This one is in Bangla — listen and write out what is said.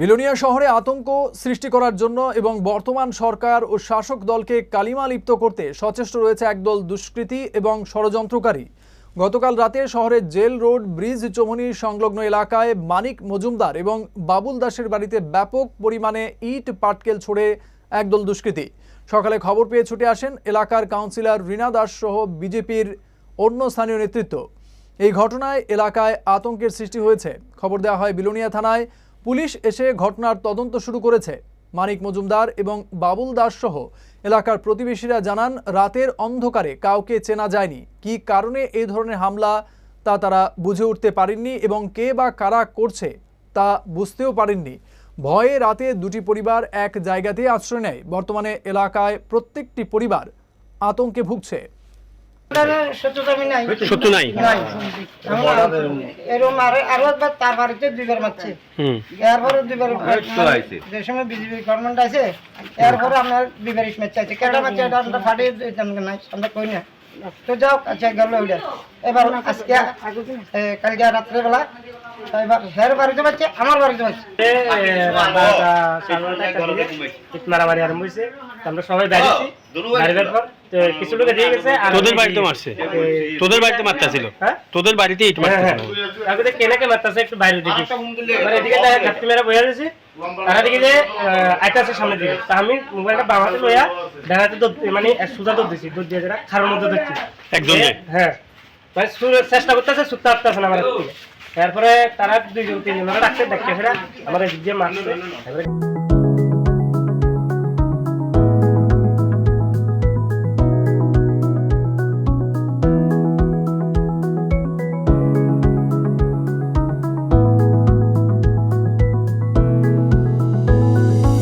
বিলোনিয়া শহরে আতঙ্ক সৃষ্টি করার জন্য এবং বর্তমান সরকার ও শাসক দলকে কালিমা লিপ্ত করতে সচেষ্ট রয়েছে একদল দুষ্কৃতী এবং ষড়যন্ত্রকারী। গতকাল রাতে শহরের জেল রোড, ব্রিজ চৌমনি সংলগ্ন এলাকায় মানিক মজুমদার এবং বাবুল দাসের বাড়িতে ব্যাপক পরিমাণে ইট, পাটকেল ছড়ে একদল দুষ্কৃতী। সকালে খবর পেয়ে ছুটে আসেন এলাকার কাউন্সিলর রীনা দাস সহ বিজেপির অন্য স্থানীয় নেতৃত্ব। এই ঘটনায় এলাকায় আতঙ্কের সৃষ্টি হয়েছে। খবর দেওয়া হয় বিলোনিয়া থানায় পুলিশ এসে ঘটনার তদন্ত শুরু করেছে। মানিক মজুমদার এবং বাবুল দাস সহ এলাকার প্রতিবেশীরা জানান, রাতের অন্ধকারে কাউকে চেনা যায়নি। কী কারণে এই ধরনের হামলা, তা তারা বুঝে উঠতে পারেননি এবং কে বা কারা করছে তা বুঝতেও পারেননি। ভয়ে রাতে দুটি পরিবার এক জায়গাতেই আশ্রয় নেয়। বর্তমানে এলাকায় প্রত্যেকটি পরিবার আতঙ্কে ভুগছে। সত্যি নাই। নাই? এরকম আরও আরও তার বাড়িতে দুইবার মারছে। এরপরে দুইবার যে সময় বিজেপি গভর্নমেন্ট আছে এরপরে আপনার দুইবার ইসমেট চাইছে কেটা মারছে এটা আমরা ফাটিয়ে দিতাম নাই আমরা কই না। তো যাও আচ্ছা গেল ওইটা এবার আজকে কালকে কালকে রাত্রেবেলা এবার হের বাড়িতে পাচ্ছে আমার বাড়িতে মারামারি আরম্ভ হয়েছে। আমরা সবাই দাঁড়িয়েছি দাঁড়িয়ে পর কিছু লোক এদিকে গেছে তোদের বাড়িতে মারছে। তোদের বাড়িতে মারতেছিল। হ্যাঁ? তোদের বাড়িতে ইট হ্যাঁ হ্যাঁ। মারতেছিল তারপরে কেনাকে মারতেছে একটু বাইরে দিকে। মানে এদিকে তারা বয়ে রয়েছে তারা দিকে যে আইটা আছে সামনের দিকে। তা আমি মোবাইলটা লইয়া মানে দৌড় দিছি। দৌড় দিয়ে যারা খারার মধ্যে দেখছি একজন হ্যাঁ। মানে চেষ্টা করতেছে সুত্তা আসতেছে না আমার। তারপরে তারা দুইজন তিনজন ডাক্তার দেখতে ফেরা আমার এদিক দিয়ে মারছে